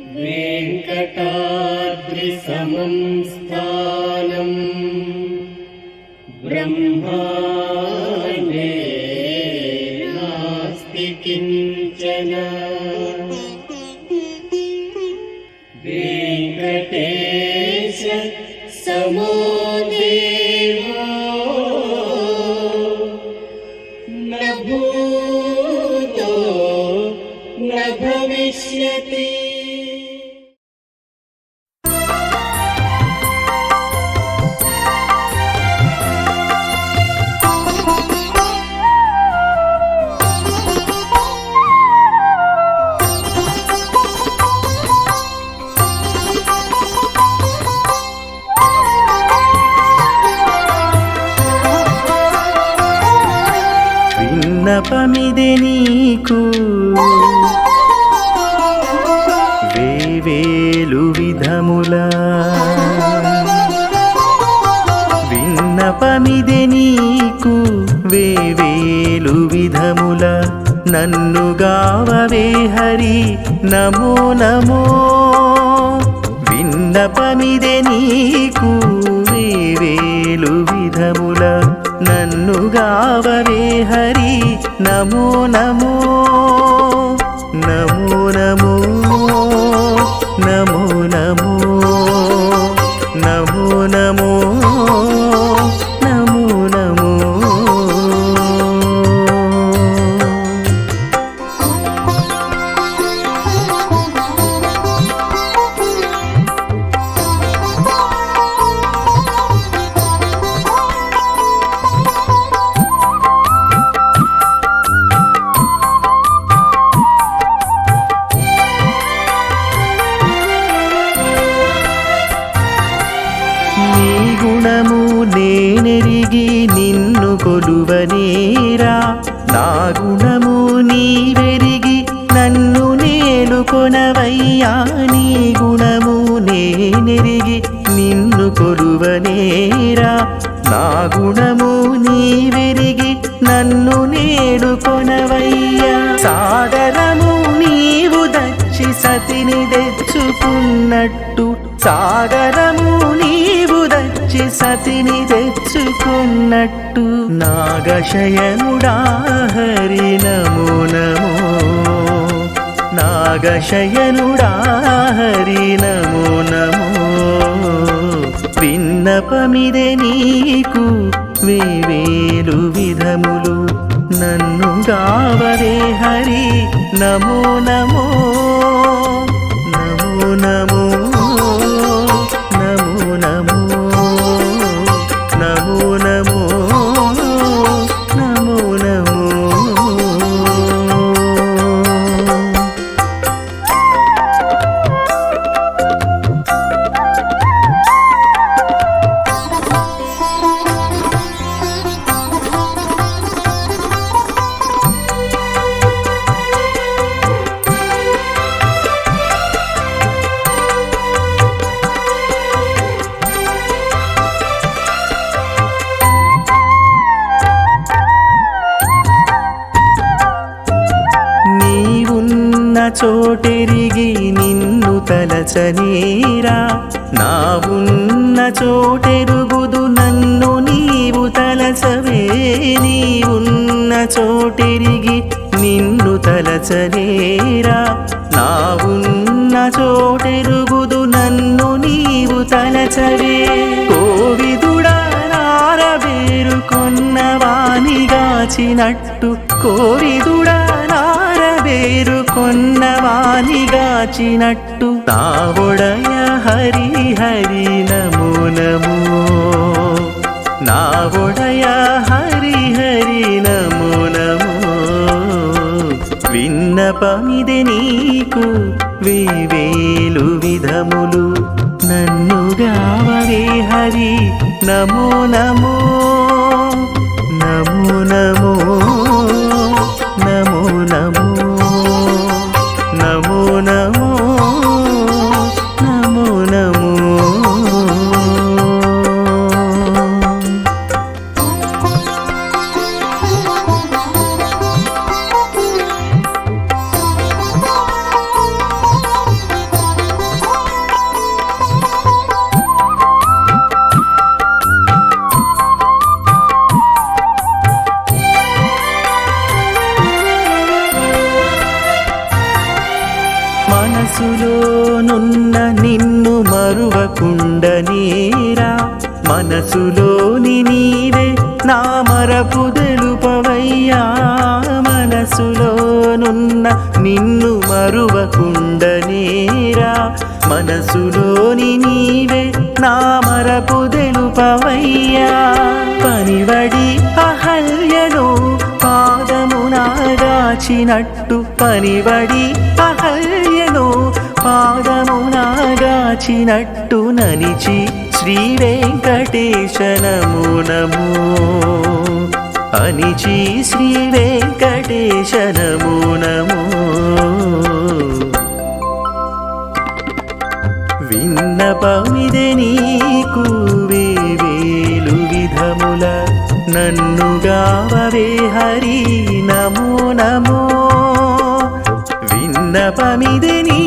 वेङ्कटाद्रिसमं स्थानम् ब्रह्माण्डे नास्ति किञ्चन। न भूतो न भविष्यति విన్నపమిది నీకు. వేవేలు విధములా విన్నపమిది నీకు. వేవేలు విధముల నన్ను గావవే హరి నమో నమో. విన్నపమిదే నీకు. వేవేలు విధముల నన్ను గావవే హరి. నమో నమో నమో నమో నేనెరిగి నిన్ను కొలువనేరా. నా గుణము నీవెరిగి నన్ను నేలుకొనవయ్యా నీ గుణము నేనెరిగి నిన్ను కొలువనేరా. నా గుణము నీవెరిగి నన్ను నేడుకొనవయ్యా సాగరము నీవు దచ్చి సతిని తెచ్చుకున్నట్టు. సాగరము సతిని తెచ్చుకున్నట్టు నాగశయనుడా హరి నమో నమో నాగశయనుడా హరి నమో నమో విన్నపమిదే నీకు వేవేలు విధములు. నన్ను గావరే హరి నమో నమో నమో నమో నమో. చోటెరిగి నిన్ను తలచనేరా. నా ఉన్న చోటెరుగుదు నన్ను నీవు తలచవే. నీవున్న చోటెరిగి నిన్ను తలచనేరా. నా ఉన్న చోటెరుగుదు నన్ను నీవు తలచవే. కోవిదుడా నారవేరుకొన్నవానిగాచినట్టు కోవిదుడా నారవేరుకొన్నవానిగాచినట్టు తావొడయ హరి హరి నమో నమో నావొడయ హరి హరి నమో నమో విన్నపమిది నీకు వేవేలు విధములు. నన్ను గావే హరి నమో నమో మరువకుండనేరా మనసులోని నీవే నా మరపు తెలుపవయ్యా మనసులోనున్న నిన్ను మరువకుండనేరా మనసులోని నీవే నా మరపు తెలుపవయ్యా పనివడి అహల్యను పాదమునాగాచినట్టు పనివడి అహల్య పాదమునాగాచినట్టు ననిచి శ్రీ వెంకటేశనము నమో అనిచి శ్రీ వెంకటేశనము నమో విన్నపమిదే నీకు వేవేలు విధముల నన్ను గావవే హరి నమో నమో. విన్నపమిదే నీ